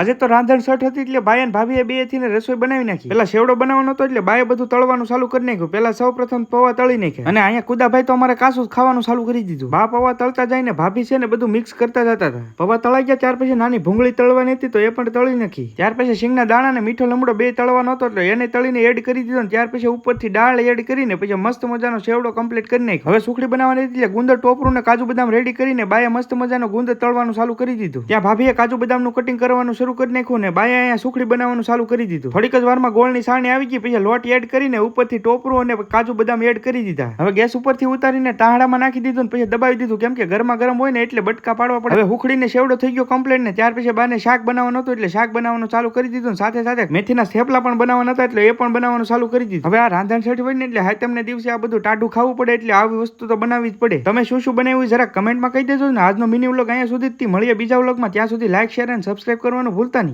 આજે તો રાંધણ સઠ હતી એટલે બાય અને ભાભીએ બે થઈને રસોઈ બનાવી નાખી. પેલા સેવડો બનાવવાનો હતો એટલે બાએ બધું તળવાનું ચાલુ કરી નાખ્યું. પેલા સૌ પ્રથમ પૌવા તળી નાખ્યા. અને અહીંયા કુદાભાઈ તો અમારે કાસું ખાવાનું ચાલુ કરી દીધું. બા પૌવા તળતા જાય ને ભાભી છે ને બધું મિક્સ કરતા જતા હતા. પૌવા તળાઈ ગયા ત્યાર પછી નાની ભૂંગળી તળવાની હતી તો એ પણ તળી નાખી. ત્યાર પછી સિંગના દાણા ને મીઠો લમડો બે તળવાનો હતો એટલે એને તળીને એડ કરી દીધો ત્યાર પછી ઉપરથી દાળ એડ કરીને પછી મસ્ત મજાનો સેવડો કમ્પ્લીટ કરી નાખ્યો. હવે સુખડી બનાવવાની એટલે ગુંદર ટોપરું ને કાજુ બદામ રેડી કરીને બાએ મસ્ત મજાનો ગુંદર તળવાનું ચાલુ કરી દીધું. ત્યાં ભાભીએ કાજુ બદામનું કટિંગ કરવાનું શરૂ કરી નાખ્યું ને બાએ અહીંયા સુખડી બનાવવાનું ચાલુ કરી દીધું. થોડીક જ વારમાં ગોળની સાણી આવી ગઈ, પછી લોટ એડ કરીને ઉપરથી ટોપરું અને કાજુ બદામ એડ કરી દીધા. હવે ગેસ ઉપરથી ઉતારીને ટાહડામાં નાખી દીધું ને પછી દબાવી દીધું, કેમ કે ગરમા ગરમ હોય ને એટલે બટકા પાડવા પડે. હવે હુખડીને શેવડો થઈ ગયો કમ્પ્લેટ ને ત્યાર પછી બાને શાક બનાવવાનું હતું એટલે શાક બનાવવાનું ચાલુ કરી દીધું સાથે સાથે મેથીના થેપલા પણ બનાવવાના હતા એટલે એ પણ બનાવવાનું ચાલુ કરી દીધું. હવે આ રાંધણ છઠ હોય ને એટલે હાતમને દિવસે આ બધું ટાઢું ખાવું પડે એટલે આવી વસ્તુ તો બનાવવી જ પડે. તમે શું શું બનાવ્યું જરા કમેન્ટમાં કહી દેજો ને. આજનો મિની વ્લોગ અહીંયા સુધી જ મળીએ બીજા વ્લોગમાં ત્યાં સુધી લાઈક શેર અને સબસ્ક્રાઈબ કરવાનું ভুলতানি?